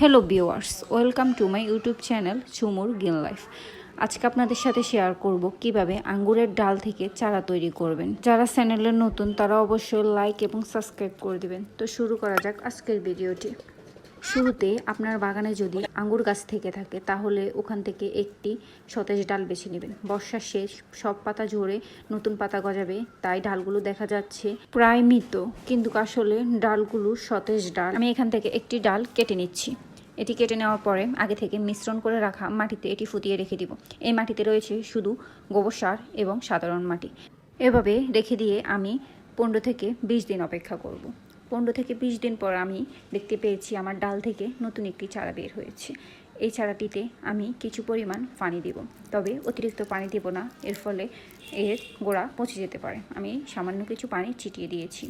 Hello viewers welcome to my YouTube channel চুমুর গিন life আজকে আপনাদের সাথে শেয়ার করব কীভাবে আঙ্গুরের ডাল থেকে চারা তৈরি করবেন। যারা চ্যানেলে নতুন, তারা অবশ্যই লাইক এবং সাবস্ক্রাইব করে দেবেন। তো শুরু করা যাক আজকের ভিডিওটি শুরুতে আপনার বাগানে যদি আঙ্গুর গাছ থেকে থাকে, তাহলে ওখান থেকে একটি সতেজ ডাল বেছে নেবেন। বর্ষার শেষ, সব পাতা ঝরে নতুন পাতা গজাবে, তাই ডালগুলো দেখা যাচ্ছে প্রায় মৃত। কিন্তু আসলে ডালগুলো সতেজ ডাল। আমি এখান থেকে একটি ডাল কেটে নিচ্ছি। এটি কেটে নেওয়ার পরে আগে থেকে মিশ্রণ করে রাখা মাটিতে এটি ফুটিয়ে রেখে দিব। এই মাটিতে রয়েছে শুধু গোবর সার এবং সাধারণ মাটি। এভাবে রেখে দিয়ে আমি পনেরো থেকে বিশ দিন অপেক্ষা করব। পনেরো থেকে বিশ দিন পর আমি দেখতে পেয়েছি আমার ডাল থেকে নতুন একটি চারা বের হয়েছে। এই চারাটিতে আমি কিছু পরিমাণ পানি দিব। তবে অতিরিক্ত পানি দেব না, এর ফলে এর গোড়া পচে যেতে পারে। আমি সামান্য কিছু পানি ছিটিয়ে দিয়েছি।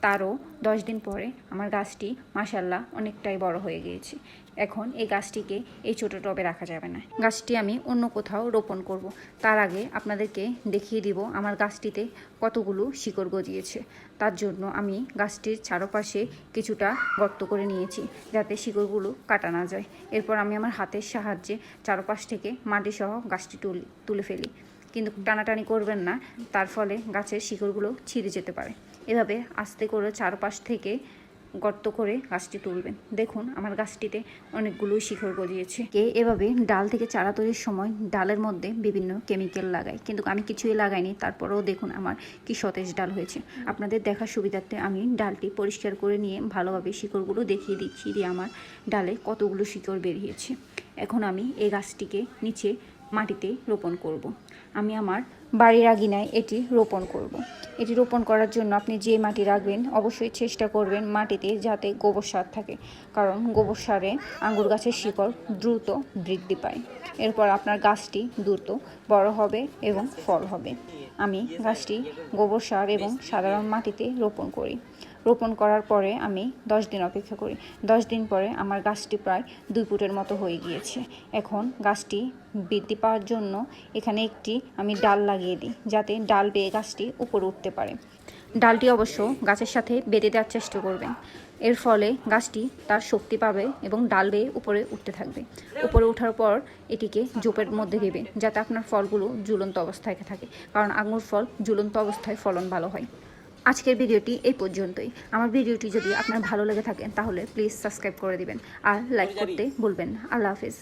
তারও দশ দিন পরে আমার গাছটি মাসাল্লাহ অনেকটাই বড় হয়ে গিয়েছে। এখন এই গাছটিকে এই ছোটো টবে রাখা যাবে না। গাছটি আমি অন্য কোথাও রোপণ করব। তার আগে আপনাদেরকে দেখিয়ে দিব আমার গাছটিতে কতগুলো শিকড় গজিয়েছে। তার জন্য আমি গাছটির চারপাশে কিছুটা গর্ত করে নিয়েছি যাতে শিকড়গুলো কাটা না যায়। এরপর আমি আমার হাতের সাহায্যে চারপাশ থেকে মাটিসহ গাছটি তুল- তুলে ফেলি। কিন্তু টানাটানি করবেন না, তার ফলে গাছের শিকড়গুলো ছিঁড়ে যেতে পারে। এভাবে আস্তে করে চারপাশ থেকে গর্ত করে গাছটি তুলবেন। দেখুন, আমার গাছটিতে অনেকগুলো শিকড় গজিয়েছে। কে এভাবে ডাল থেকে চারা তৈরির সময় ডালের মধ্যে বিভিন্ন কেমিক্যাল লাগায়? কিন্তু আমি কিছুই লাগাইনি, তারপরেও দেখুন আমার কি সতেজ ডাল হয়েছে। আপনাদের দেখার সুবিধার্থে আমি ডালটি পরিষ্কার করে নিয়ে ভালোভাবে শিকড়গুলো দেখিয়ে দিচ্ছি দিয়ে আমার ডালে কতগুলো শিকড় বেরিয়েছে। এখন আমি এই গাছটিকে নিচে মাটিতে রোপণ করব। আমি আমার বাড়ির আগিনায় এটি রোপণ করব। এটি রোপণ করার জন্য আপনি যে মাটি রাখবেন, অবশ্যই চেষ্টা করবেন মাটিতে যাতে গোবর সার থাকে। কারণ গোবর সারে আঙ্গুর গাছের শিকড় দ্রুত বৃদ্ধি পায়। এরপর আপনার গাছটি দ্রুত বড় হবে এবং ফল হবে। আমি গাছটি গোবর সার এবং সাধারণ মাটিতে রোপণ করি। রোপণ করার পরে আমি দশ দিন অপেক্ষা করি। দশ দিন পরে আমার গাছটি প্রায় দুই ফুটের মতো হয়ে গিয়েছে। এখন গাছটি বৃদ্ধি পাওয়ার জন্য এখানে একটি আমি ডাল লাগিয়ে দিই, যাতে ডাল বেয়ে গাছটি উপরে উঠতে পারে। ডালটি অবশ্য গাছের সাথে বেঁধে দেওয়ার চেষ্টা করবেন এর ফলে গাছটি তার শক্তি পাবে এবং ডাল বেয়ে উপরে উঠতে থাকবে। উপরে ওঠার পর এটিকে জোপের মধ্যে দেবেন যাতে আপনার ফলগুলো ঝুলন্ত অবস্থায় থাকে। কারণ আঙুর ফল ঝুলন্ত অবস্থায় ফলন ভালো হয়। আজকের ভিডিওটি এই পর্যন্তই। আমার ভিডিওটি যদি আপনার ভালো লেগে থাকে তাহলে প্লিজ সাবস্ক্রাইব করে দিবেন আর লাইক করতে বলবেন আল্লাহ হাফিজ।